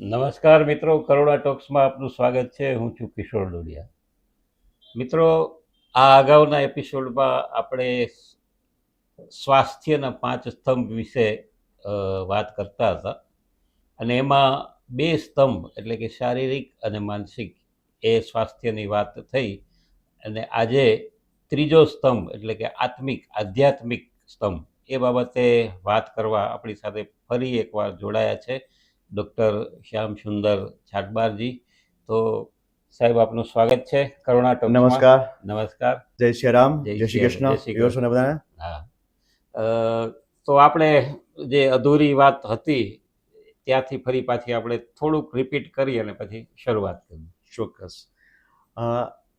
નમસ્કાર મિત્રો, કરોડા ટોક્સમાં આપનું સ્વાગત છે. હું છું કિશોર ડોડિયા મિત્રો, આ અગાઉના એપિસોડમાં આપણે સ્વાસ્થ્યના પાંચ સ્તંભ વિશે વાત કરતા હતા. અને એમાં બે સ્તંભ, એટલે કે શારીરિક અને માનસિક, એ સ્વાસ્થ્યની વાત થઈ. અને આજે ત્રીજો સ્તંભ, એટલે કે આત્મિક, આધ્યાત્મિક સ્તંભ, એ બાબતે વાત કરવા આપણી સાથે ફરી એકવાર જોડાયા છે. ડૉક્ટર શ્યામ સુંદર છાટબારજી તો સાહેબ આપનું સ્વાગત છે કરુણા ટોક નમસ્કાર. નમસ્કાર. જય શ્રી રામ. જય શ્રી કૃષ્ણ. જય શ્રી બધાને? હા. તો આપણે જે અધૂરી વાત હતી ત્યાંથી ફરી પાછી આપણે થોડુંક રિપીટ કરી અને પછી શરૂઆત કરી ચોક્કસ.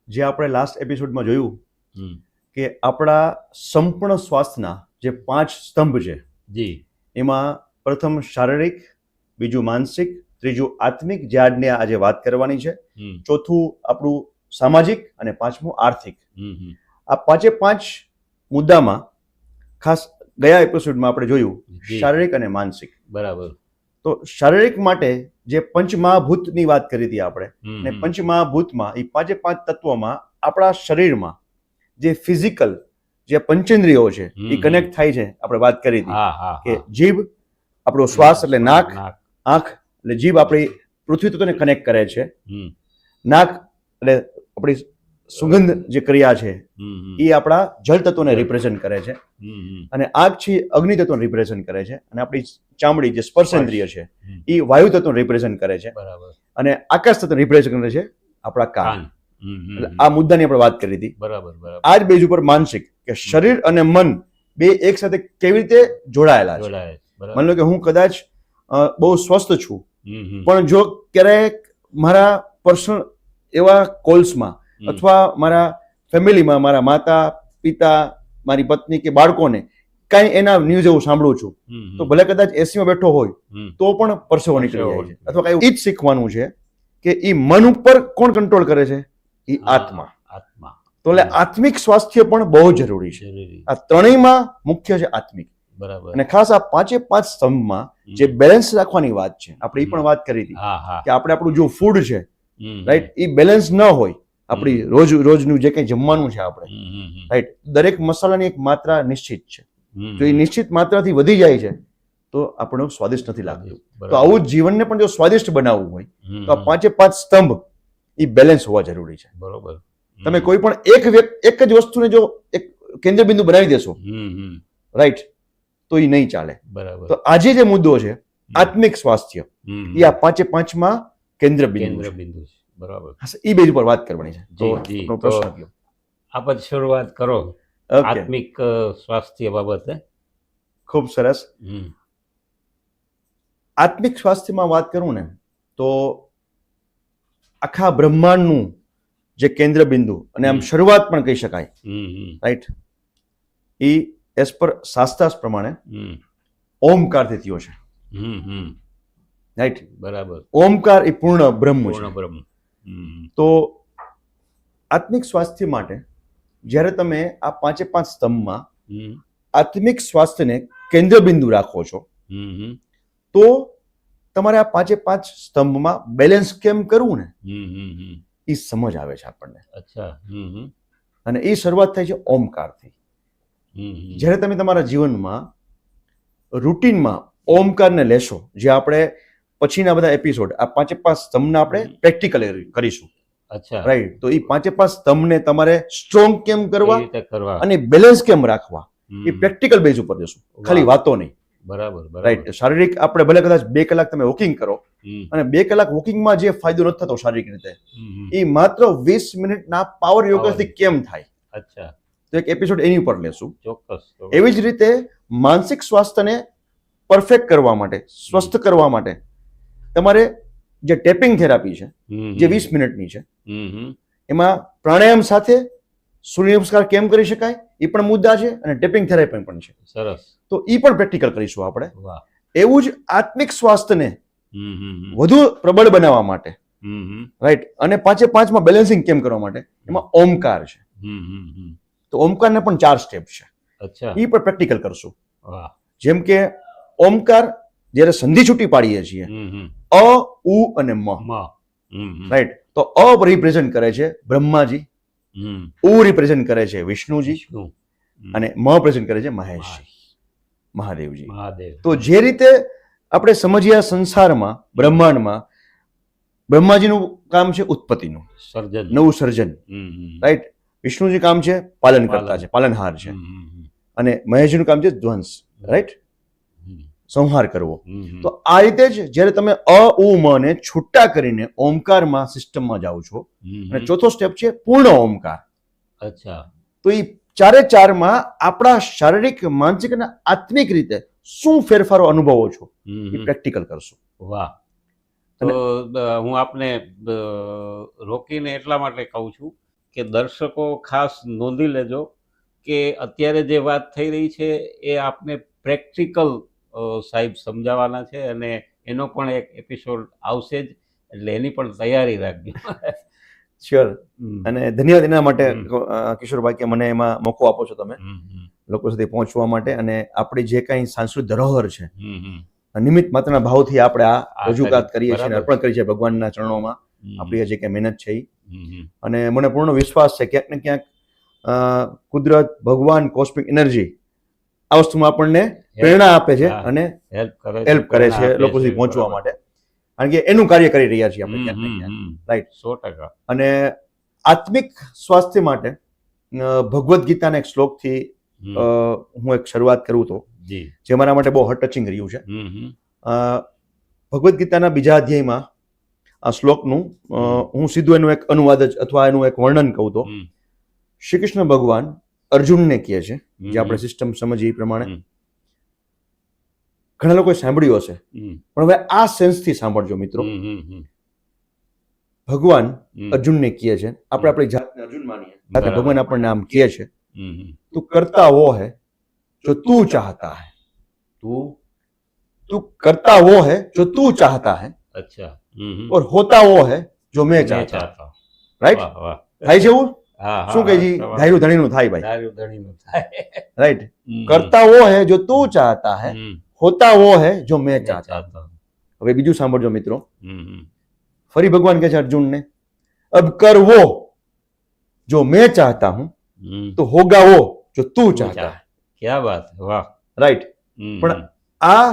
જે આપણે લાસ્ટ એપિસોડમાં જોયું કે આપણા સંપૂર્ણ સ્વાસ્થ્યના જે પાંચ સ્તંભ છે જી. એમાં પ્રથમ શારીરિક બીજું માનસિક ત્રીજું આત્મિક જે આજની આજે વાત કરવાની છે. ચોથું આપણું સામાજિક અને પાંચમું આર્થિક. આ પાંચે પાંચ મુદ્દામાં ખાસ ગયા એપિસોડમાં આપણે જોયું શારીરિક અને માનસિક. બરાબર. તો શારીરિક માટે જે પંચમહાભૂતની વાત કરી હતી આપણે અને પંચમહાભૂતમાં એ પાંચે પાંચ તત્વોમાં આપણા શરીરમાં જે ફિઝિકલ જે પંચેન્દ્રિયો છે એ કનેક્ટ થાય છે આપણે વાત કરી હતી કે જીભ આપણો શ્વાસ એટલે નાક. આંખ એટલે જીભ આપણી પૃથ્વી તત્વને કનેક્ટ કરે છે. નાક એટલે આપણી સુગંધ જે ક્રિયા છે. એ આપણા જળ તત્વને રિપ્રેઝન્ટ કરે છે. અને આગ છે અગ્નિ તત્વને રિપ્રેઝન્ટ કરે છે. અને આપણી ચામડી જે સ્પર્શેન્દ્રિય છે એ વાયુ તત્વને રિપ્રેઝન્ટ કરે છે. બરાબર. અને આકાશ તત્વને રિપ્રેઝન્ટ કરે છે આપણા કાન. આ મુદ્દાની આપણે વાત કરી હતી. બરાબર આ જ બેઝ ઉપર માનસિક કે શરીર અને મન બે એક સાથે કેવી રીતે જોડાયેલા છે. માની લો કે હું કદાચ બહુ સ્વસ્થ છું. પણ જો ક્યારેક મારા પર્સનલ એવા કોલ્સમાં. અથવા મારા ફેમિલીમાં મારા માતા પિતા મારી પત્ની કે બાળકોને કાંઈ એના ન્યૂઝ એવું સાંભળું છું. તો ભલે કદાચ એસીમાં બેઠો હોય તો પણ પરસેવો નીકળી જાય છે. અથવા કઈ એ જ શીખવાનું છે કે એ મન ઉપર કોણ કંટ્રોલ કરે છે? એ આત્મા. આત્મા. તો એટલે આત્મિક સ્વાસ્થ્ય પણ બહુ જરૂરી છે. આ ત્રણેયમાં મુખ્ય છે આત્મિક. બરાબર. અને ખાસ આ પાંચે પાંચ સ્તંભમાં. જે બેલેન્સ રાખવાની વાત છે આપણે એ પણ વાત કરી હતી કે આપણે આપણું જો ફૂડ છે રાઈટ એ બેલેન્સ ન હોય આપણી રોજ રોજનું જે કંઈ જમવાનું છે આપણે. રાઈટ દરેક મસાલાની એક માત્રા નિશ્ચિત છે. જો એ નિશ્ચિત માત્રાથી વધી જાય છે તો આપણને સ્વાદિષ્ટ નથી લાગતું. તો આવું જીવનને પણ જો સ્વાદિષ્ટ બનાવવું હોય તો આ પાંચે પાંચ સ્તંભ એ બેલેન્સ હોવા જરૂરી છે. બરોબર. તમે કોઈ પણ એક વ્યક્તિ એક જ વસ્તુને જો એક કેન્દ્ર બિંદુ બનાવી દેશો. રાઈટ તો એ નહીં ચાલે. બરાબર. તો આજે જે મુદ્દો છે આત્મિક સ્વાસ્થ્ય એ આ પાંચે પાંચમાં કેન્દ્ર બિંદુ છે. બિંદુ છે બરાબર. એ બેજ ઉપર વાત કરવાની છે. આપ જ શરૂઆત કરો. આત્મિક સ્વાસ્થ્ય બાબતે ખૂબ સરસ. આત્મિક સ્વાસ્થ્યમાં વાત કરું ને તો આખા બ્રહ્માંડનું જે કેન્દ્ર બિંદુ અને આમ શરૂઆત પણ કહી શકાય. રાઈટ એ એઝ પર શાસ્ત્રાસ પ્રમાણે ઓમકારથી થયો છે. રાઈટ બરાબર. ઓમકાર એ પૂર્ણ બ્રહ્મ છે. બ્રહ્મ. તો આત્મિક સ્વાસ્થ્ય માટે જ્યારે તમે આ પાંચે પાંચ સ્તંભમાં આત્મિક સ્વાસ્થ્યને કેન્દ્ર બિંદુ રાખો છો તો તમારે આ પાંચે પાંચ સ્તંભમાં બેલેન્સ કેમ કરવું ને. એ સમજ આવે છે આપણને. અચ્છા હમ, હમ, અને એ શરૂઆત થાય છે ઓમકારથી. જ્યારે તમે તમારા જીવનમાં રૂટીનમાં ઓમકારને લેશો જે આપણે પછીના બધા એપિસોડ આ પાંચે પાંચ સ્તંભના આપણે પ્રેક્ટિકલ કરીશું. અચ્છા. રાઈટ તો એ પાંચે પાંચ સ્તંભને તમારે સ્ટ્રોંગ કેમ કરવા અને બેલેન્સ કેમ રાખવા? એ પ્રેક્ટિકલ બેઝ ઉપર જશું. ખાલી વાતો નહીં. બરાબર રાઈટ શારીરિક આપણે ભલે કદાચ બે કલાક તમે વોકિંગ કરો અને બે કલાક વોકિંગમાં જે ફાયદો નથી થતો શારીરિક રીતે. એ માત્ર વીસ મિનિટના પાવર યોગાથી કેમ થાય? અચ્છા. તો એક એપિસોડ એની ઉપર લેશું. ચોક્કસ. એવી જ રીતે માનસિક સ્વાસ્થ્યને પરફેક્ટ કરવા માટે સ્વસ્થ કરવા માટે તમારે જે ટેપિંગ થેરાપી છે જે વીસ મિનિટની છે. એમાં પ્રાણાયામ સાથે સૂર્ય નમસ્કાર કેમ કરી શકાય? એ પણ મુદ્દા છે અને ટેપિંગ થેરાપી પણ છે. સરસ. તો એ પણ પ્રેક્ટિકલ કરીશું આપણે. એવું જ આત્મિક સ્વાસ્થ્યને. વધુ પ્રબળ બનાવવા માટે. હમ, હમ. રાઈટ અને પાંચે પાંચમાં બેલેન્સિંગ કેમ કરવા માટે? એમાં ઓમકાર છે. હમ, હમ, હમ. તો ઓમકારને પણ ચાર સ્ટેપ છે. અચ્છા. એ પણ પ્રેક્ટિકલ કરશું. જેમ કે ઓમકાર જ્યારે સંધિ છૂટી પાડીએ છીએ. અ ઉ અને મ. રાઈટ તો અ રિપ્રેઝન્ટ કરે છે બ્રહ્માજી ઉ રિપ્રેઝન્ટ કરે છે વિષ્ણુજી અને મ પ્રેઝન્ટ કરે છે મહેશજી. મહાદેવજી. તો જે રીતે આપણે સમજ્યા સંસારમાં બ્રહ્માંડમાં બ્રહ્માજીનું કામ છે ઉત્પત્તિનું. સર્જન. નવું સર્જન. રાઈટ વિષ્ણુજી કામ છે પાલન કરતા. છે પાલનહાર છે. અને મહેશજીનું કામ છે ધ્વંસ રાઈટ સંહાર કરવો. તો આ રીતે જ જ્યારે તમે અ ઉ મ ને છૂટા કરીને ઓમકારમાં સિસ્ટમમાં જાઓ છો અને ચોથો સ્ટેપ છે પૂર્ણ ઓમકાર. અચ્છા. તો એ ચારે ચારમાં આપણા શારીરિક માનસિક અને આત્મિક રીતે શું ફેરફારો અનુભવો છો? એ પ્રેક્ટિકલ કરશો. વાહ. તો હું આપને રોકીને એટલા માટે કહું છું કે દર્શકો ખાસ નોંધી લેજો કે અત્યારે જે વાત થઈ રહી છે એ આપને પ્રેક્ટિકલ સાહેબ સમજાવવાના છે અને એનો પણ એક એપિસોડ આવશે જ. એટલે એની પણ તૈયારી રાખજો. શ્યોર અને ધન્યવાદ એના માટે કિશોરભાઈ કે મને એમાં મોકો આપો છો તમે. લોકો સુધી પહોંચવા માટે અને આપણી જે કાંઈ સાંસ્કૃતિક ધરોહર છે. નિમિત્ત માત્રના ભાવથી આપણે આ રજૂઆત કરીએ. છીએ અને અર્પણ કરીએ છીએ ભગવાનના ચરણોમાં. આપણી જે કે મહેનત છે એ. અને મને પૂર્ણ વિશ્વાસ છે ક્યાંક ને ક્યાંક કુદરત ભગવાન કોસ્મિક એનર્જી આ વસ્તુમાં આપણને પ્રેરણા આપે છે અને હેલ્પ કરે છે લોકો સુધી પહોંચવા માટે. કારણ કે એનું કાર્ય કરી રહ્યા છીએ આપણે હમ ક્યાંક ને ક્યાંક. હમ. સો ટકા. અને આત્મિક સ્વાસ્થ્ય માટે ભગવદ્ ગીતાના એક શ્લોકથી હું એક શરૂઆત કરું તો જે. મારા માટે બહુ હર્ટ ટચિંગ રહ્યું છે. ભગવદ્ ગીતાના બીજા અધ્યાયમાં આ શ્લોકનું હું સીધું એનું એક અનુવાદ જ અથવા એનું એક વર્ણન કહું તો. શ્રી કૃષ્ણ ભગવાન અર્જુનને કહે છે જે આપણે સિસ્ટમ સમજીએ એ પ્રમાણે. ઘણા લોકોએ સાંભળ્યું હશે. પણ હવે આ સેન્સથી સાંભળજો મિત્રો. ભગવાન અર્જુનને કહે છે. આપણે આપણી જાતને અર્જુન માનીએ. જાતે ભગવાન આપણને આમ કહે છે તું કરતા વો હે જો તું ચાહતા હે. તું? તું કરતા વો હે જો તું ચાહતા હે. અચ્છા. और होता वो है जो मैं મેં चाहता हूं ચાહતા હું. રાઈટ વાહ, વાહ. થાય છે એવું હા, હા, શું કહે છે હા, ધાર્યું ધણીનું થાય ભાઈ ધાર્યું ધણીનું થાય. Right hmm. કરતા वो है जो तू चाहता है હમ. होता वो है जो मैं મેં चाहता हूं ચાહતા હું. હવે બીજું સાંભળજો મિત્રો હમ હમ. ફરી ભગવાન કહે છે અર્જુનને अब कर वो जो मैं चाहता हूं હમ. तो होगा वो जो तू તું चाहता ચાહ. है ક્યા વાત વાહ રાઈટ હમ, પણ હમ. આ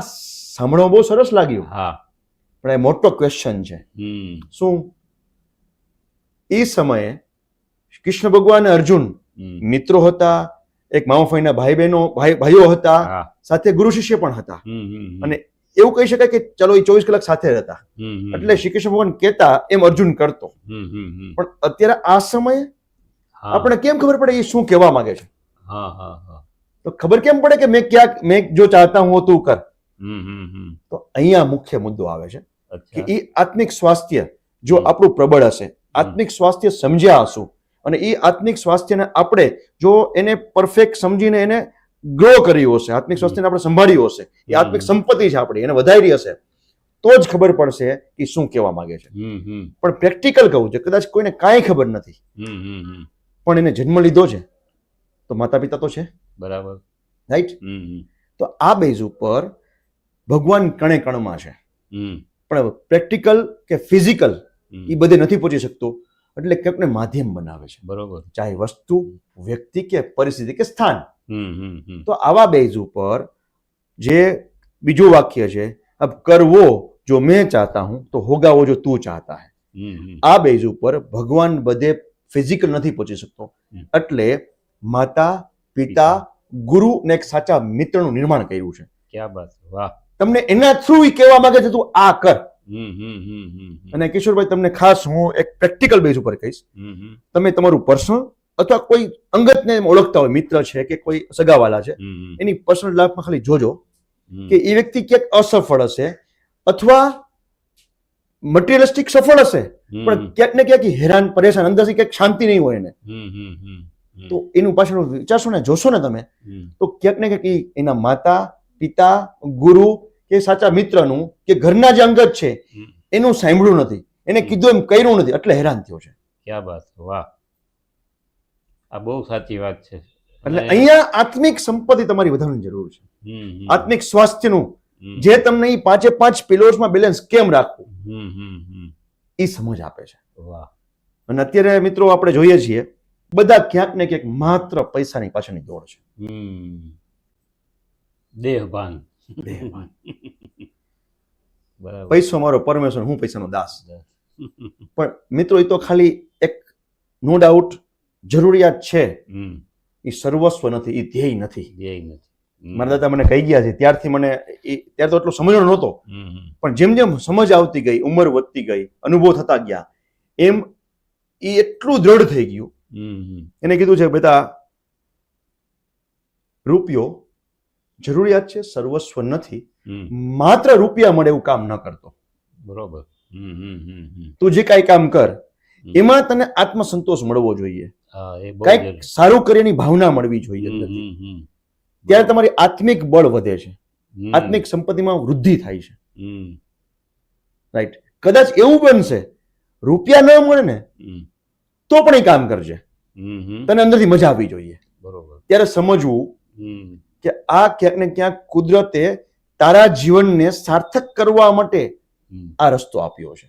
સાંભળવા બહુ સરસ લાગ્યું હા પણ એ મોટો ક્વેશ્ચન છે. શું? એ સમયે કૃષ્ણ ભગવાન અર્જુન મિત્રો હતા એક મામા ફાઈના ભાઈ બહેનો ભાઈ ભાઈઓ હતા સાથે ગુરુ શિષ્ય પણ હતા. અને એવું કહી શકાય કે ચલો એ ચોવીસ કલાક સાથે રહેતા. એટલે શ્રી કૃષ્ણ ભગવાન કહેતા એમ અર્જુન કરતો. પણ અત્યારે આ સમયે આપણે કેમ ખબર પડે એ શું કહેવા માંગે છે? હા હા હા. તો ખબર કેમ પડે કે મેં ક્યાંક મેં જો ચાહતા હું તું કર. તો અહીંયા મુખ્ય મુદ્દો આવે છે. કે એ આત્મિક સ્વાસ્થ્ય જો આપણું પ્રબળ હશે આત્મિક સ્વાસ્થ્ય સમજ્યા હશું. અને એ આત્મિક સ્વાસ્થ્યને આપણે જો એને પરફેક્ટ સમજીને એને ગ્રો કર્યું હશે આત્મિક સ્વાસ્થ્યને આપણે સંભાળ્યું હશે એ આત્મિક સંપત્તિ છે આપણી એને વધારી હશે તો જ ખબર પડશે કે શું કહેવા માંગે છે. પણ પ્રેક્ટિકલ કહું છે કદાચ કોઈને કાંઈ ખબર નથી. પણ એને જન્મ લીધો છે તો માતા પિતા તો છે. બરાબર. રાઈટ તો આ બેઝ ઉપર ભગવાન કણે કણમાં છે પણ પ્રેક્ટિકલ કે ફિઝિકલ એ બધે નથી પહોંચી શકતો. એટલે કંઈકને માધ્યમ બનાવે છે. બરોબર. ચાહે વસ્તુ વ્યક્તિ કે પરિસ્થિતિ કે સ્થાન. તો આવા બેઝ ઉપર જે બીજું વાક્ય છે અબ કરવો જો મેં ચાહતા હું તો હોગાવો જો તું ચાહતા હે. આ બેઝ ઉપર ભગવાન બધે ફિઝિકલ નથી પહોંચી શકતો. એટલે માતા પિતા ગુરુ ને એક સાચા મિત્રનું નિર્માણ કર્યું છે. ક્યાં વાત વાહ. તમને એના થ્રુ કહેવા માંગે છે તું આ કર. અને કિશોરભાઈ તમને ખાસ હું એક પ્રેક્ટિકલ બેઝ ઉપર કહીશ. તમે તમારું પર્સનલ અથવા કોઈ અંગતને ઓળખતા હોય મિત્ર છે કે કોઈ સગાવાલા છે. એની પર્સનલ લાઈફમાં ખાલી જોજો કે એ વ્યક્તિ ક્યાંક અસફળ હશે અથવા મટીરિયલિસ્ટિક સફળ હશે પણ ક્યાંક ને ક્યાંક હેરાન પરેશાન અંદરથી ક્યાંક શાંતિ નહીં હોય એને. તો એનું પાછળ વિચારશો ને જોશો ને તમે તો ક્યાંક ને ક્યાંક એના માતા પિતા ગુરુ કે સાચા મિત્રનું કે ઘરના જે અંગત છે એનું સાંભળ્યું નથી. એને કીધું એમ કર્યું નથી એટલે હેરાન થયો છે. ક્યાં વાત વાહ. આ બહુ સાચી વાત છે. એટલે અહીંયા આત્મિક સંપત્તિ તમારી વધારવાની જરૂર છે. આત્મિક સ્વાસ્થ્યનું. જે તમને એ પાંચે પાંચ પિલર્સમાં બેલેન્સ કેમ રાખવું? એ સમજ આપે છે. વાહ. અને અત્યારે મિત્રો આપણે જોઈએ છીએ બધા ક્યાંક ને ક્યાંક માત્ર પૈસાની પાછળની દોડ છે. દેહભાન. દેહભાન. બરાબર. પૈસો મારો પરમેશ્વર હું પૈસાનો દાસ. પણ મિત્રો એ તો ખાલી એક નો ડાઉટ જરૂરિયાત છે. એ સર્વસ્વ નથી એ ધ્યેય નથી. ધ્યેય નથી. મારા દાદા મને કહી ગયા છે ત્યારથી મને ત્યારે તો એટલો સમજણો નહોતો. પણ જેમ જેમ સમજ આવતી ગઈ ઉંમર વધતી ગઈ અનુભવ થતા ગયા એમ એ એટલું દ્રઢ થઈ ગયું. એને કીધું છે બેટા રૂપિયો જરૂરિયાત છે સર્વસ્વ નથી. માત્ર રૂપિયા મળે એવું કામ ન કરતો. બરોબર. તું જે કાંઈ કામ કર એમાં તને આત્મસંતોષ મળવો જોઈએ. કંઈક. સારું કરીની ભાવના મળવી જોઈએ. ત્યારે તમારી આત્મિક બળ વધે છે. આત્મિક સંપત્તિમાં વૃદ્ધિ થાય છે. રાઈટ કદાચ એવું બનશે રૂપિયા ન મળે ને તો પણ એ કામ કરજે. તને અંદરથી મજા આવવી જોઈએ. બરોબર. ત્યારે સમજવું કે આ ક્યાંક ને ક્યાંક કુદરતે તારા જીવનને સાર્થક કરવા માટે આ રસ્તો આપ્યો છે.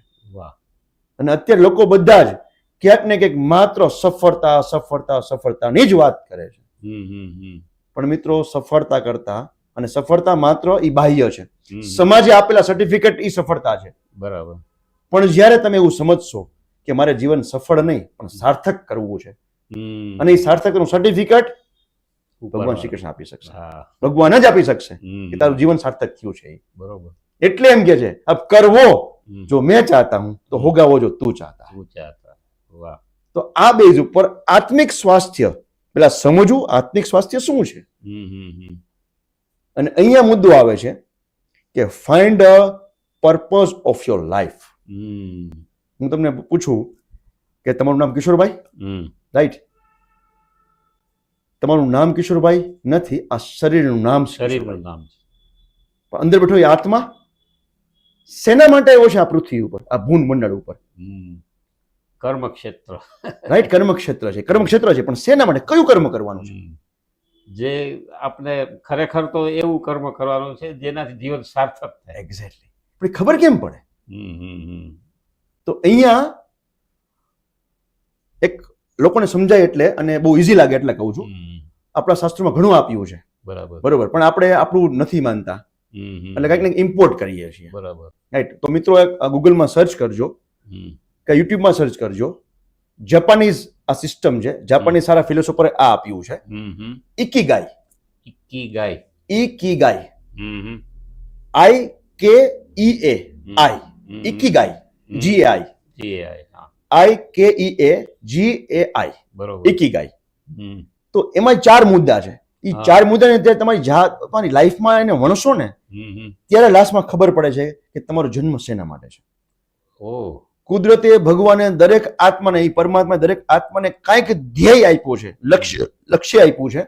અને અત્યારે લોકો બધા જ ક્યાંક ને ક્યાંક માત્ર સફળતા સફળતા સફળતાની જ વાત કરે છે. પણ મિત્રો સફળતા કરતા અને સફળતા માત્ર એ બાહ્ય છે. સમાજે આપેલા સર્ટિફિકેટ એ સફળતા છે. બરાબર. પણ જ્યારે તમે એવું સમજશો કે મારે જીવન સફળ નહીં પણ સાર્થક કરવું છે. અને એ સાર્થકનું સર્ટિફિકેટ ભગવાન શ્રી કૃષ્ણ આપી શકશે. ભગવાન જ આપી શકશે કે તારું જીવન સાર્થક થયું છે બરોબર. એટલે એમ કે છે અબ કરવો જો મેં ચાહતા હું તો હોગાવો જો તું ચાહતા. તું ચાહતા. વાહ. તો આ બેઝ ઉપર આત્મિક સ્વાસ્થ્ય પેલા સમજવું આત્મિક સ્વાસ્થ્ય શું છે? અને અહીંયા મુદ્દો આવે છે કે find a purpose of your life હું તમને પૂછું કે તમારું નામ કિશોરભાઈ? રાઈટ તમારું નામ કિશોરભાઈ નથી આ શરીરનું નામ શરીરનું નામ છે. અંદર બેઠો એ આત્મા શેના માટે આવ્યો છે આ પૃથ્વી ઉપર આ ભૂન મંડળ ઉપર? કર્મક્ષેત્ર. રાઈટ કર્મક્ષેત્ર છે કર્મક્ષેત્ર છે પણ શેના માટે કયું કર્મ કરવાનું છે? જે આપણે ખરેખર તો એવું કર્મ કરવાનું છે જેનાથી જીવન સાર્થક થાય. એક્ઝેક્ટલી પણ ખબર કેમ પડે. તો અહીંયા એક લોકોને સમજાય એટલે અને બહુ ઇઝી લાગે એટલે કહું છું. આપણા શાસ્ત્રોમાં ઘણું આપ્યું છે. બરાબર. બરોબર. પણ આપણે આપણું નથી માનતા. એટલે કંઈક ને ઇમ્પોર્ટ કરીએ છીએ. બરાબર. રાઈટ તો મિત્રો ગૂગલમાં સર્ચ કરજો. કે યુટ્યુબમાં સર્ચ કરજો. જાપાનીઝ આ સિસ્ટમ છે. જાપાનીઝ સારા ફિલોસોફરે આ આપ્યું છે. ઇકીગાઈ ઇકીગાઈ હમ. આઈ કે ઈ એ આઈ. ઇકીગાઈ. જી આઈ જી. હા. આઈ કે ઈ એ જી એ આઈ બરોબર. ઇકીગાઈ હમ. તો એમાં ચાર મુદ્દા છે. એ. ચાર મુદ્દાને ત્યારે તમારી જાત તમારી લાઈફમાં એને વણશો ને. ત્યારે લાસ્ટમાં ખબર પડે છે કે તમારો જન્મ શેના માટે છે. કુદરતે ભગવાને દરેક આત્માને એ પરમાત્મા દરેક આત્માને કાંઈક ધ્યેય આપ્યો છે લક્ષ્ય લક્ષ્ય આપ્યું છે.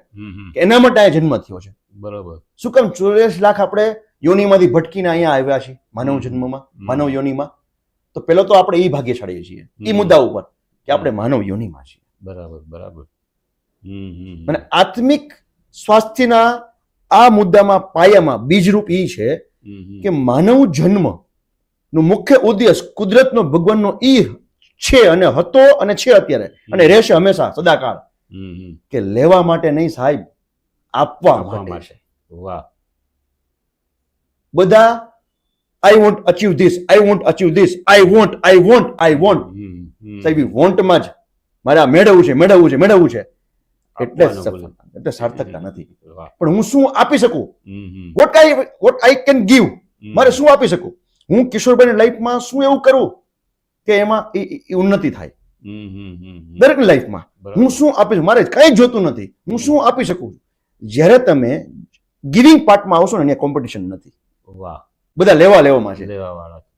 કે એના માટે આ જન્મ થયો છે. બરાબર. શું કામ ચોવીસ લાખ આપણે યોનિમાંથી ભટકીને અહીંયા આવ્યા છીએ માનવ જન્મમાં માનવ યોનિમાં? તો પેલો તો આપણે એ ભાગ્યશાળી છીએ. એ મુદ્દા ઉપર કે આપણે માનવ યોનિમાં છીએ. બરાબર બરાબર. અને આત્મિક સ્વાસ્થ્યના આ મુદ્દામાં પાયામાં બીજરૂપ એ છે. કે માનવ જન્મ નો મુખ્ય ઉદ્દેશ કુદરતનો ભગવાનનો ઈ છે અને હતો અને છે અત્યારે અને રહેશે હંમેશા સદાકાળ. કે લેવા માટે નહીં સાહેબ આપવા માટે. વાહ બધા I want achieve this I want achieve this I want I want I want. સાહેબ ઈ વોન્ટમાં જ મારે આ મેળવવું છે મેળવવું છે મેળવવું છે એટલે એટલે સાર્થકતા નથી. પણ હું શું આપી શકું. What I what I can give મારે શું આપી શકું? હું કિશોરભાઈની લાઈફમાં શું એવું કરું કે એમાં ઉન્નતિ થાય. દરેકની લાઈફમાં. હું શું આપી મારે કઈ જોતું નથી. હું શું આપી શકું? જ્યારે તમે ગિવિંગ પાર્ટમાં આવશો ને અહીંયા કોમ્પિટિશન નથી. વાહ. બધા લેવા લેવામાં છે.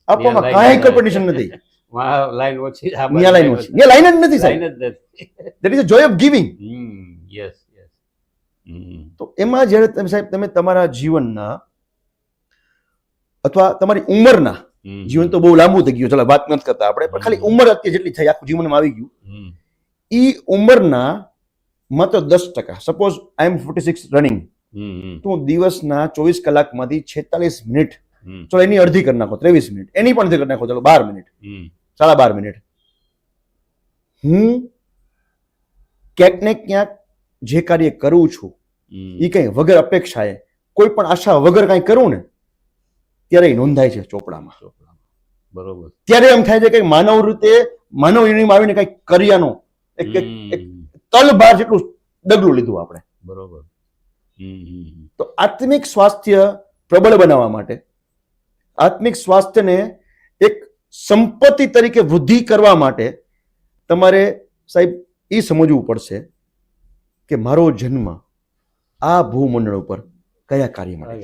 આપવામાં કાંઈ કોમ્પિટિશન નથી. વાહ, ઓછી આ લાઈન ઓછી. અહીંયા લાઈન જ નથી line સાહેબ જ નથી. That is a joy of giving hmm, yes, yes. તો એમાં જ્યારે તમે સાહેબ તમે તમારા જીવનના અથવા તમારી ઉંમરના જીવન તો બહુ લાંબુ થઈ ગયું. ચલો વાત નથી કરતા આપણે પણ ખાલી ઉંમર અત્યારે જેટલી થઈ આખું જીવનમાં આવી ગયું. ઈ ઉંમરના માત્ર દસ ટકા. Suppose I am forty six running તો દિવસના ચોવીસ કલાકમાંથી છેતાલીસ મિનિટ ચલો એની અડધી કરી નાખો ત્રેવીસ મિનિટ. એની પણ અડધી કરી નાખો ચલો બાર મિનિટ. સાડા બાર મિનિટ. હું ક્યાંક ને ક્યાંક જે કાર્ય કરું છું એ કંઈ વગર અપેક્ષાએ કોઈ પણ આશા વગર કઈ કરું ને ત્યારે એ નોંધાય છે ચોપડામાં. ચોપડા. બરોબર. ત્યારે એમ થાય છે કે માનવ રીતે માનવ યુનિમાં આવીને કંઈક કર્યાનો એક એક એક હમ, જેટલું ડગલું લીધું આપણે. બરોબર. તો આત્મિક સ્વાસ્થ્ય પ્રબળ બનાવવા માટે આત્મિક સ્વાસ્થ્યને સંપત્તિ તરીકે વૃદ્ધિ કરવા માટે તમારે સાહેબ એ સમજવું પડશે કે મારો જન્મ આ ભૂમંડળ ઉપર કયા કાર્ય માટે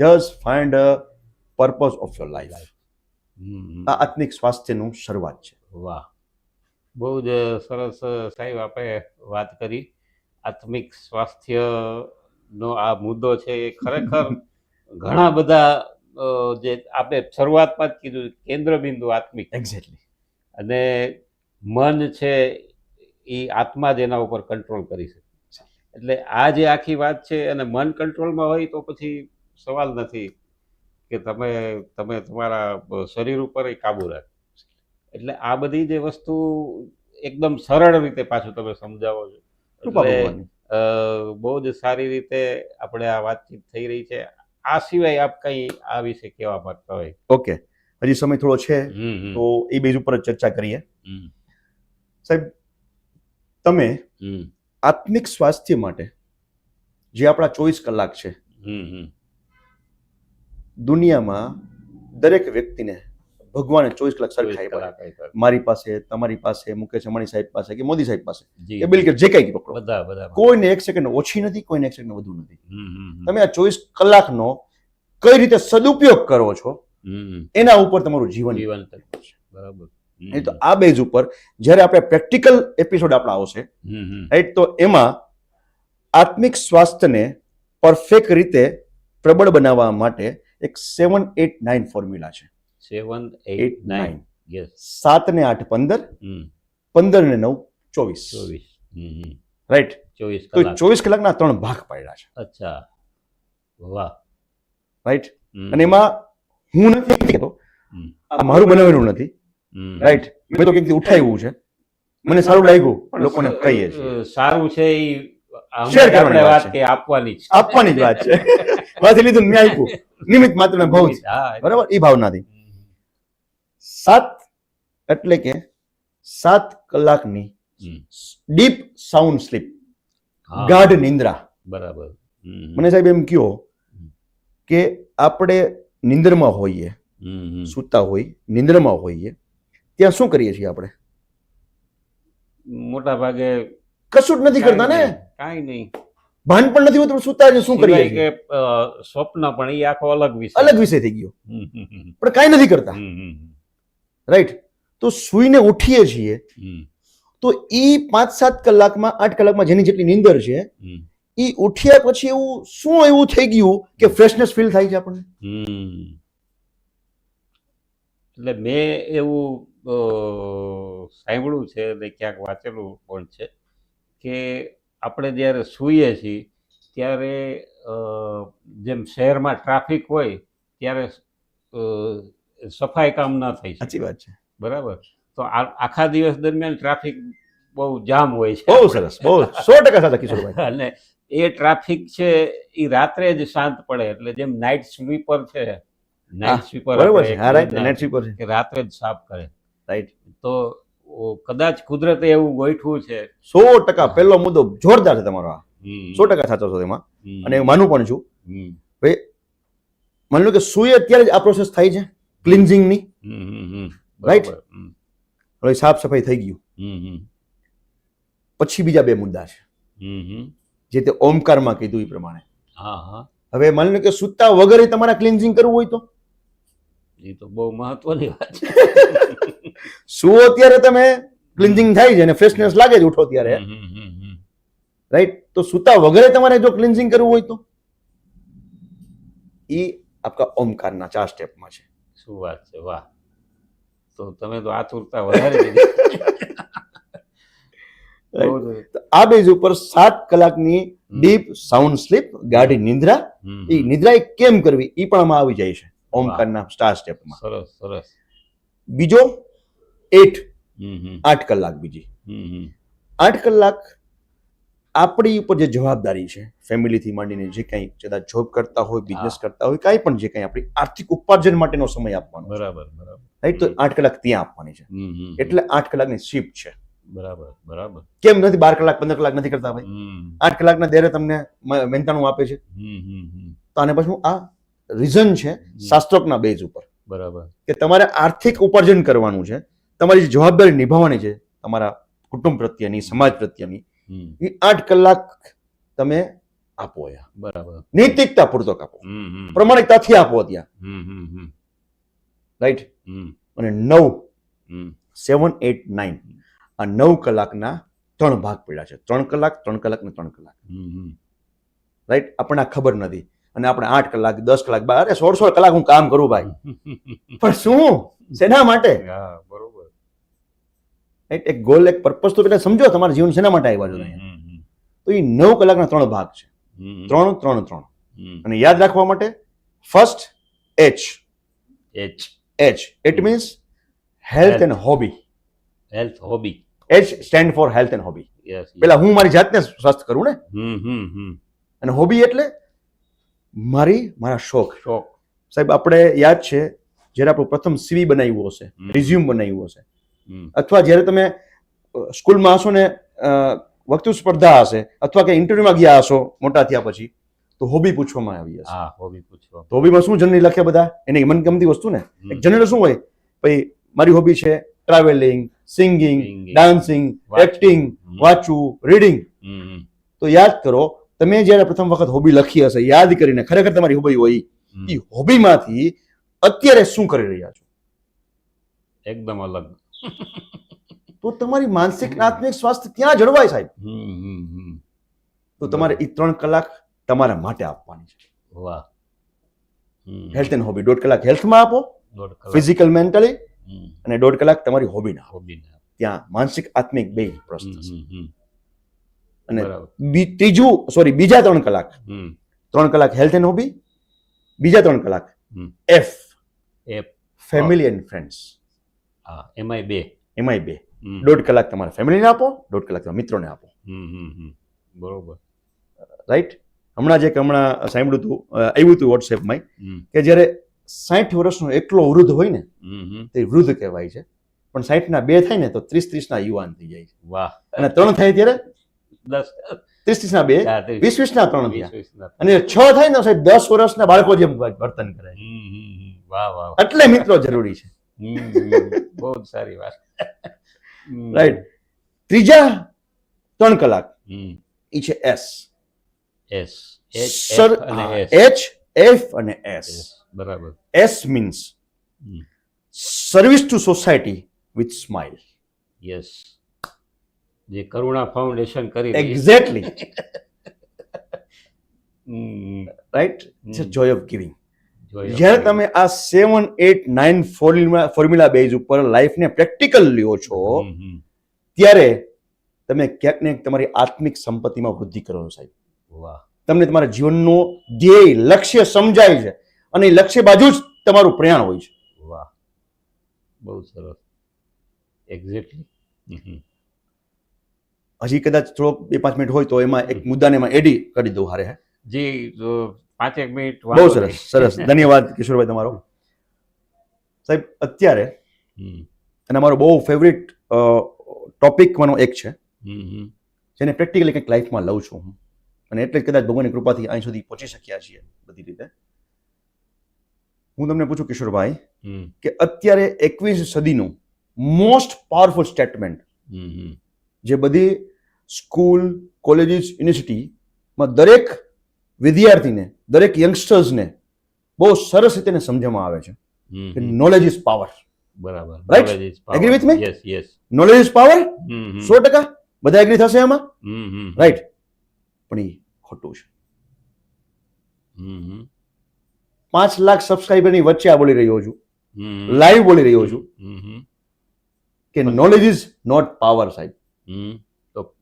just find a purpose of your life. આ આત્મિક સ્વાસ્થ્યનું શરૂઆત છે. વાહ. બહુ જ સરસ સાહેબ આપણે વાત કરી. આત્મિક સ્વાસ્થ્યનો આ મુદ્દો છે એ ખરેખર ઘણા બધા જે આપણે શરૂઆતમાં જ કીધું કેન્દ્ર બિંદુ આત્મિક. એક્ઝેક્ટલી અને મન છે એ આત્મા જ એના ઉપર કંટ્રોલ કરી શકે. એટલે આ જે આખી વાત છે અને મન કંટ્રોલમાં હોય તો પછી સવાલ નથી કે તમે તમે તમારા શરીર ઉપર કાબુ રાખો. એટલે આ બધી જે વસ્તુ એકદમ સરળ રીતે પાછું તમે સમજાવો છો. એટલે બહુ જ સારી રીતે આપણે આ વાતચીત થઈ રહી છે. આ સિવાય આપ કંઈ આ વિશે કહેવા માંગતા હોય? ઓકે. હજી સમય થોડો છે તો એ બેઝ ઉપર જ ચર્ચા કરીએ. સાહેબ તમે આત્મિક સ્વાસ્થ્ય માટે જે આપણા ચોવીસ કલાક છે દુનિયામાં દરેક વ્યક્તિને ભગવાને ચોવીસ કલાક સરખા આપ્યા મારી પાસે તમારી પાસે મુકેશ અંબાણી સાહેબ પાસે કે મોદી સાહેબ પાસે એ કે બિલ કે જે કઈ પકડો. બધા બધા કોઈને એક સેકન્ડ ઓછી નથી કોઈને એક સેકન્ડ વધુ નથી. તમે આ ચોવીસ કલાકનો કઈ રીતે સદુપયોગ કરો છો એના ઉપર તમારું જીવન જીવન બરાબર. નહીં તો આ બેઝ ઉપર જ્યારે આપણે પ્રેક્ટિકલ એપિસોડ આપણા આવશે. રાઈટ તો એમાં આત્મિક સ્વાસ્થ્યને પરફેક્ટ રીતે પ્રબળ બનાવવા માટે એક સેવન એટ નાઇન ફોર્મ્યુલા છે. સેવન એટ નાઇન યસ સાત ને આઠ પંદર પંદર ને નવ ચોવીસ ચોવીસ. રાઈટ ચોવીસ તો કલાક ચોવીસ કલાકના ત્રણ ભાગ પાડ્યા છે અચ્છા વાહ રાઈટ અને એમાં હું નથી કહેતો આ મારું બનાવેલું નથી રાઈટ મેં તો કંઈક ઉઠાવ્યું છે। મને સારું લાગ્યું લોકોને કહીએ છીએ। સારું છે એ કરવાની વાત કે આપવાની આપવાની જ વાત છે। વાથી લીધું મેં આપ્યું। નિમિત્ત માત્ર ભાવ બરાબર? એ ભાવનાથી। સાત એટલે કે સાત કલાકની. Deep sound sleep. ગાઢ નિંદ્રા. બરાબર. મને સાહેબ એમ કયો કે આપણે નિંદ્રમાં હોઈએ. સૂતા હોય નિંદ્રમાં હોઈએ ત્યાં શું કરીએ છીએ આપણે? મોટા ભાગે કશું જ નથી કરતા ને? કાંઈ નહીં. ભાન પણ નથી હોતું સૂતા જ શું કરીએ કે સ્વપ્ન પણ એ આખો અલગ વિષય. અલગ વિષય થઈ ગયો. પણ કાંઈ નથી કરતા. રાઈટ તો સુઈને ઉઠીએ છીએ. તો એ પાંચ સાત કલાકમાં આઠ કલાકમાં જેની જેટલી નીંદર છે એ ઉઠ્યા પછી એવું શું એવું થઈ ગયું કે ફ્રેશનેસ ફીલ થાય છે આપણને. એટલે મેં એવું સાંભળ્યું છે અને ક્યાંક વાંચેલું પણ છે કે આપણે જ્યારે સૂઈએ છીએ ત્યારે જેમ શહેરમાં ટ્રાફિક હોય ત્યારે સફાઈ કામ ના થઈ સાચી વાત છે. બરાબર? તો આખા દિવસ દરમિયાન ટ્રાફિક બહુ જામ હોય છે. બહુ સરસ બહુ સો ટકા સાચા કિશોરભાઈ અને એ ટ્રાફિક છે એ રાત્રે જ શાંત પડે એટલે જેમ નાઇટ સ્વીપર છે નાઇટ સ્વીપર બરાબર હા રાઈટ નાઇટ સ્વીપર છે. રાત્રે જ સાફ કરે. રાઈટ તો કદાચ કુદરતે એવું ગોઠવું છે. સો ટકા પહેલો મુદ્દો જોરદાર છે તમારો આ. સો ટકા સાચો છો તેમાં. અને હું માનું પણ છું. ભાઈ માની લો કે સુઈ અત્યારે જ આ પ્રોસેસ થાય છે? ક્લિન્ઝિંગની. હમ, હવે સાફ સફાઈ થઈ ગયું. પછી બીજા બે મુદ્દા છે. હમ, હમ. જે તે ઓમકારમાં કીધું એ પ્રમાણે. હા હા. હવે માની લો કે સુતા વગર તમારે ક્લિન્ઝિંગ કરવું હોય તો? એ તો બહુ મહત્વની વાત છે. સુવો ત્યારે તમે ક્લિન્ઝિંગ થાય છે અને ફ્રેશનેસ લાગે છે ઉઠો ત્યારે. રાઈટ તો સુતા વગરે તમારે જો ક્લિન્ઝિંગ કરવું હોય તો? એ આપકા ઓમકારના ચાર સ્ટેપમાં છે. શું વાત છે? વાહ. તો તમે તો આતુરતા વધારે આ બેઝ ઉપર સાત કલાકની ડીપ સાઉન્ડ સ્લીપ ગાઢી નિંદ્રા એ નિદ્રા એ કેમ કરવી? એ પણ આમાં આવી જાય છે ઓમકારના સ્ટાર સ્ટેપમાં. સરસ સરસ. બીજો એટ હમ, હમ, આઠ કલાક બીજી. હમ, હમ. આઠ કલાક આપણી ઉપર જે જવાબદારી છે ફેમિલીથી માંડીને જે કંઈ કદાચ જોબ કરતા હોય બિઝનેસ કરતા હોય કાંઈ પણ જે કંઈ આપણી આર્થિક ઉપાર્જન માટેનો સમય આપવાનો બરાબર બરાબર. રાઈટ તો આઠ કલાક ત્યાં આપવાની છે. એટલે આઠ કલાકની શિફ્ટ છે. બરાબર બરાબર. કેમ નથી? બાર કલાક પંદર કલાક નથી કરતા ભાઈ. આઠ કલાકના દેરે તમને મહેનતાણું આપે છે. તો આને પછી આ રીઝન છે શાસ્ત્રોકના બેઝ ઉપર. બરાબર. કે તમારે આર્થિક ઉપાર્જન કરવાનું છે તમારી જે જવાબદારી નિભાવવાની છે તમારા કુટુંબ પ્રત્યેની સમાજ પ્રત્યેની એ આઠ કલાક તમે આપો બરાબર. નૈતિકતા પૂરતો આપો પ્રમાણિકતાથી આપો ત્યાં. રાઈટ અને નવ. સેવન એટ નાઇન આ નવ કલાકના ત્રણ ભાગ પડ્યા છે. ત્રણ કલાક ત્રણ કલાક ને ત્રણ કલાક. હમ, હમ. રાઈટ આપણને ખબર નથી. અને આપણે આઠ કલાક દસ કલાક બાર અરે સોળ સોળ કલાક હું કામ કરું ભાઈ. પણ શું? શેના માટે? રાઈટ એક ગોલ એક પર્પઝ તો પેલા સમજો તમારા જીવન શેના માટે આવ્યા છો. તો એ નવ કલાકના ત્રણ ભાગ છે. ત્રણ ત્રણ ત્રણ. અને યાદ રાખવા માટે first H H H it means health and hobby health hobby H stand for health and hobby પેલા હું મારી જાતને સ્વસ્થ કરું ને? હમ હમ હમ. અને હોબી એટલે મારી મારા શોખ. શોખ. સાહેબ આપણે યાદ છે જ્યારે આપણું પ્રથમ સીવી બનાવ્યું હશે રિઝ્યુમ બનાવ્યું હશે અથવા જ્યારે તમે સ્કૂલમાં હશો ને વક્તુ સ્પર્ધા હશે અથવા કે ઇન્ટરવ્યુમાં ગયા હશો મોટા થયા પછી તો હોબી પૂછવામાં આવી હશે. હા હોબી પૂછવા. તો હોબીમાં શું જનરલી લખે બધા? એની મનગમતી વસ્તુ ને. એક જનરલ શું હોય? ભાઈ મારી હોબી છે ટ્રાવેલિંગ સિંગિંગ ડાન્સિંગ એક્ટિંગ. વાંચવું. રીડિંગ તો યાદ કરો તમે જ્યારે પ્રથમ વખત હોબી લખી હશે યાદ કરીને ખરેખર તમારી હોબી હોય એ હોબીમાંથી અત્યારે શું કરી રહ્યા છો? એકદમ અલગ. તો તમારી માનસિક આત્મિક સ્વાસ્થ્ય ત્યાં જળવાય સાહેબ. તો તમારે એ ત્રણ કલાક તમારા માટે આપવાની છે. વાહ. હેલ્થ એન્ડ હોબી દોઢ કલાક હેલ્થમાં આપો ફિઝિકલ મેન્ટલી અને દોઢ કલાક તમારી હોબીના હોબીના હોબી ત્યાં માનસિક આત્મિક બે પ્રશ્ન છે. હમ, હમ. અને બી- ત્રીજું સોરી બીજા ત્રણ કલાક. હમ. ત્રણ કલાક હેલ્થ એન્ડ હોબી બીજા ત્રણ કલાક. F F family and friends હા એમાંય બે. એમાંય બે. દોઢ કલાક તમારા ફેમિલીને આપો દોઢ કલાક તમારા મિત્રોને આપો. બરોબર. રાઈટ? હમણાં જે હમણાં સાંભળ્યું હતું આવ્યું હતું વોટ્સએપમાં કે જ્યારે સાઠ વર્ષનો એકલો વૃદ્ધ હોય ને તે વૃદ્ધ કહેવાય છે. પણ સાઠના બે થાય ને તો ત્રીસ ત્રીસના યુવાન થઈ જાય છે. વાહ. અને ત્રણ થાય ત્યારે? દસ. ત્રીસ ત્રીસના બે? વીસ વીસ ના ત્રણ થયા. અને છ થાય ને સાહેબ દસ વર્ષના બાળકો જેમ વર્તન કરે. વાહ વાહ. એટલે મિત્રો જરૂરી છે. બહુ જ સારી વાત. રાઈટ ત્રીજા ત્રણ કલાક. એ છે S S sir H F અને એસ. બરાબર. S means service to society with smile yes જે કરુણા ફાઉન્ડેશન કરી exactly right right a joy of giving જ્યારે તમે આ seven eight nine formula formula base ઉપર લાઈફને પ્રેક્ટિકલ લ્યો છો. ત્યારે તમે ક્યાંક ને તમારી આત્મિક સંપત્તિમાં વૃદ્ધિ કરો સાહેબ. વાહ. તમને તમારા જીવનનો ધ્યેય લક્ષ્ય સમજાય છે અને લક્ષ્ય બાજુ જ તમારું પ્રયાણ હોય છે. વાહ. બહુ સરસ. એક્ઝેક્ટલી હજી કદાચ થોડોક બે પાંચ મિનિટ હોય તો એમાં એક મુદ્દાને એમાં એડી કરી દઉં હારે જી પાંચેક મિનિટ બહુ સરસ સરસ. ધન્યવાદ કિશોરભાઈ તમારો. સાહેબ અત્યારે અને અમારો બહુ ફેવરિટ ટોપિકમાંનો એક છે. જેને પ્રેક્ટિકલી કંઈક લાઈફમાં લઉં છું હું. અને એટલે કદાચ ભગવાનની કૃપાથી અહીં સુધી પહોંચી શક્યા છીએ બધી રીતે. હું તમને પૂછું કિશોરભાઈ કે અત્યારે એકવીસ સદીનું મોસ્ટ પાવરફુલ સ્ટેટમેન્ટ. જે બધી સ્કૂલ કોલેજીસ યુનિવર્સિટીમાં દરેક વિદ્યાર્થીને દરેક યંગસ્ટર્સને બહુ સરસ રીતે સમજવામાં આવે છે કે નોલેજ ઇઝ પાવર બરાબર. Knowledge is power. સો ટકા? બધા એગ્રી થશે હમ. રાઈટ પણ એ ખોટું છે. પાંચ લાખ સબસ્ક્રાઈબરની વચ્ચે આ બોલી રહ્યો છું. લાઈવ બોલી રહ્યો છું. કે નોલેજ ઇઝ નોટ પાવર સાહેબ. તો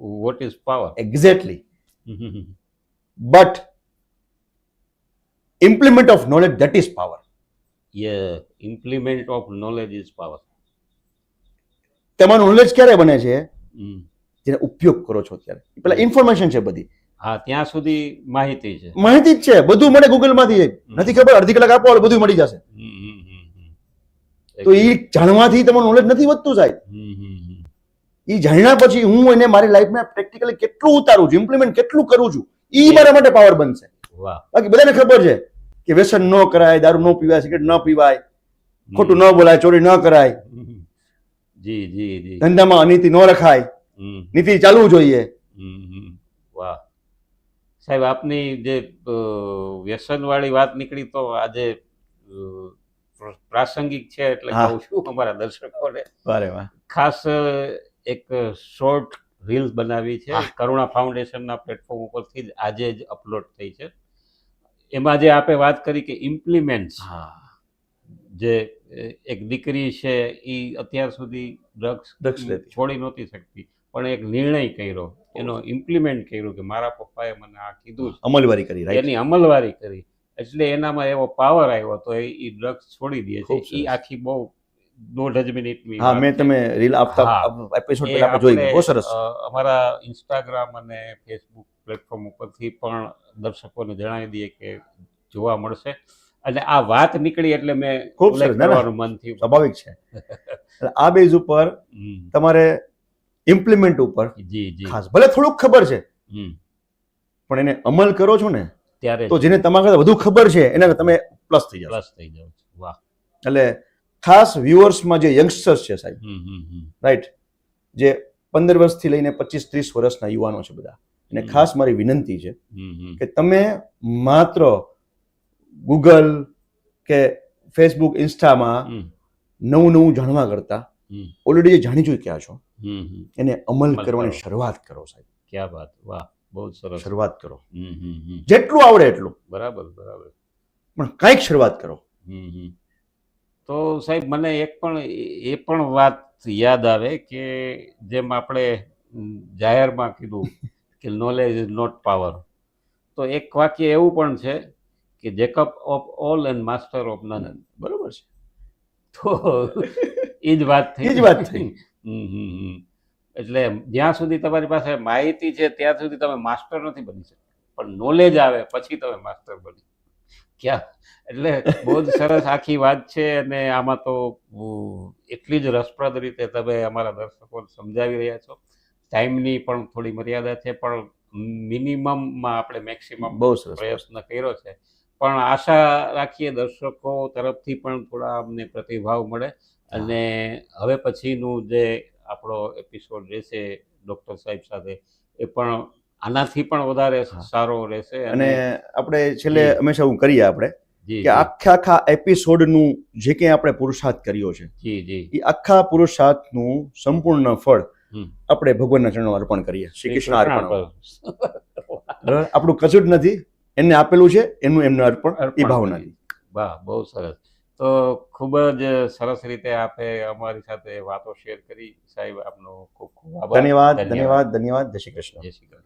what is power exactly but implement of knowledge that is power યે implement of knowledge is power તમારું નોલેજ ક્યારે બને છે? જેને ઉપયોગ કરો છો ત્યારે પેલા ઇન્ફોર્મેશન છે બધી. હા ત્યાં સુધી માહિતી છે. માહિતી જ છે. બધું મળે ગૂગલમાંથી નથી ખબર અડધી કલાક આપો બધું મળી જશે. તો એ જાણવાથી તમારું નોલેજ નથી વધતું સાહેબ. એ જાણ્યા પછી હું એને મારી લાઈફમાં પ્રેક્ટિકલી કેટલું ઉતારું છું ઇમ્પ્લિમેન્ટ કેટલું કરું છું એ મારા માટે પાવર બનશે. વાહ. બાકી બધાને ખબર છે કે વ્યસન ન કરાય દારૂ ન પીવાય સિગરેટ ન પીવાય ખોટું ન બોલાય ચોરી ન કરાય. જી જી જી. ધંધામાં અનીતિ ન રખાય. નીતિ ચાલવું જોઈએ. હમ, હમ. વાહ. સાહેબ આપની જે વ્યસન વાળી વાત નીકળી તો આજે પ્રાસંગિક છે એટલે. કહું છું અમારા દર્શકોને. ખાસ એક શોર્ટ રીલ્સ બનાવી છે કરુણા ફાઉન્ડેશનના પ્લેટફોર્મ ઉપરથી જ આજે જ અપલોડ થઈ છે. એમાં જે આપે વાત કરી કે ઇમ્પ્લિમેન્ટ્સ હા. જે એક દીકરી છે એ અત્યાર સુધી ડ્રગ્સ. છોડી નહોતી શકતી પણ એક નિર્ણય કર્યો એનો ઇમ્પ્લિમેન્ટ કર્યું કે મારા પપ્પાએ મને આ કીધું અમલવારી કરી એની અમલવારી કરી. એટલે એનામાં એવો પાવર આવ્યો તો એ ડ્રગ્સ છોડી દે છે. એ આખી બહુ દોઢ જ મિનિટની હા મેં તમે રીલ આપતા એપિસોડ પહેલા આપણે જોઈ બહુ સરસ. અમારા ઇન્સ્ટાગ્રામ અને ફેસબુક પ્લેટફોર્મ ઉપરથી પણ દર્શકોને જણાવી દઈએ કે જોવા મળશે. અને આ વાત નીકળી એટલે મેં ખૂબ. કરવાનું મન થયું. સ્વાભાવિક છે. આ બેઝ ઉપર. તમારે ઇમ્પ્લિમેન્ટ ઉપર જી જી. ખાસ ભલે થોડુંક ખબર છે. પણ એને અમલ કરો છો ને ત્યારે તો જેને તમારા કરતા વધુ ખબર છે એને તમે પ્લસ થઈ જાવ પ્લસ થઈ જાવ વાહ. એટલે ખાસ વ્યુઅર્સમાં જે યંગસ્ટર્સ છે સાહેબ રાઈટ જે પંદર વર્ષથી લઈને પચીસ ત્રીસ વર્ષના યુવાનો છે બધા. અને ખાસ મારી વિનંતી છે કે તમે માત્ર ગૂગલ કે ફેસબુક ઇન્સ્ટામાં નવું નવું જાણવા કરતા ઓલરેડી જે જાણી ચૂક્યા છો હમ હમ. એને અમલ કરવાની શરૂઆત કરો સાહેબ. ક્યાં વાત. વાહ બહુ સરસ. શરૂઆત કરો. હમ હમ હમ. જેટલું આવડે એટલું. બરાબર બરાબર. પણ કાંઈક શરૂઆત કરો. હમ હમ. તો સાહેબ મને એક પણ એ પણ વાત યાદ આવે કે જેમ આપણે જાહેરમાં કીધું કે નોલેજ ઇઝ નોટ પાવર તો એક વાક્ય એવું પણ છે કે jack of of all and master of none બરોબર છે. તો એ જ વાત થઈ. એ જ વાત થઈ. એટલે જ્યાં સુધી તમારી પાસે માહિતી છે ત્યાં સુધી તમે માસ્ટર નથી બની શકતા. પણ નોલેજ આવે પછી તમે માસ્ટર બની ક્યાં? એટલે બહુ જ સરસ આખી વાત છે અને આમાં તો એટલી જ રસપ્રદ રીતે તમે અમારા દર્શકોને સમજાવી રહ્યા છો. ટાઈમની પણ થોડી મર્યાદા છે પણ મિનિમમમાં આપણે મેક્સિમમ બહુ પ્રયત્ન કર્યો છે. પણ આશા રાખીએ દર્શકો તરફથી પણ થોડા અમને પ્રતિભાવ મળે. અને હવે પછીનું જે આપણો એપિસોડ રહેશે ડૉક્ટર સાહેબ સાથે એ પણ આનાથી પણ વધારે સારો રહેશે અને આપણે છેલ્લે. હંમેશા હું કરીએ આપણે કે આખા આખા એપિસોડનું જે કંઈ આપણે પુરુષાર્થ કર્યો છે જી જી. એ આખા પુરુષાર્થનું સંપૂર્ણ ફળ આપણે ભગવાનના ચરણો અર્પણ કરીએ શ્રી કૃષ્ણ અર્પણ આપણું કશું જ નથી એમને આપેલું છે એનું એમને અર્પણ એ ભાવના વાહ બહુ સરસ. તો ખૂબ જ સરસ રીતે આપે અમારી સાથે વાતો શેર કરી. સાહેબ આપનો ખૂબ ખૂબ આભાર. ધન્યવાદ. ધન્યવાદ ધન્યવાદ. જય શ્રી કૃષ્ણ. જય શ્રી કૃષ્ણ.